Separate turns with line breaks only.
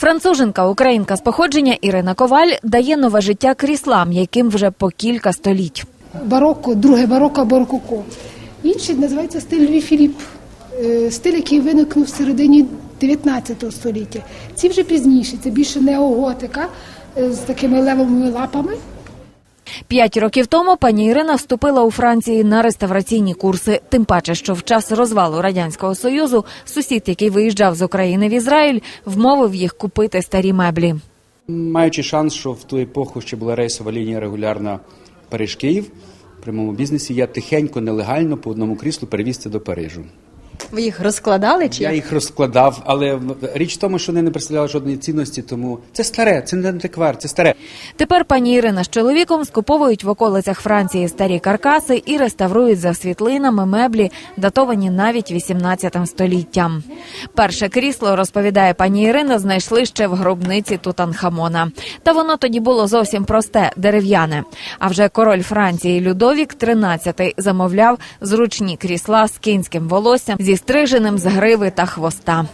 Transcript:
Француженка, українка з походження Ірина Коваль дає нове життя кріслам, яким вже по кілька століть.
бароко, друге бароко барококо. рококо. Інший називається стиль Льві Філіп, е, стиль, який виникнув в середині 19 століття. Ці вже пізніші, це більше неоготика е, з такими левими лапами.
П'ять років тому пані Ірина вступила у Франції на реставраційні курси. Тим паче, що в час розвалу радянського союзу сусід, який виїжджав з України в Ізраїль, вмовив їх купити старі меблі.
Маючи шанс, що в ту епоху ще була рейсова лінія регулярна Париж-Київ в прямому бізнесі, я тихенько, нелегально по одному кріслу перевіз до Парижу.
Ви їх розкладали чи
Я їх розкладав, але річ в тому, що вони не представляли жодної цінності, тому це старе, це не антиквар, це старе.
Тепер пані Ірина з чоловіком скуповують в околицях Франції старі каркаси і реставрують за світлинами меблі, датовані навіть 18 століттям. Перше крісло, розповідає пані Ірина, знайшли ще в гробниці Тутанхамона. Та воно тоді було зовсім просте, дерев'яне. А вже король Франції Людовік XIII замовляв зручні крісла з кінським волоссям зі стриженим з гриви та хвоста.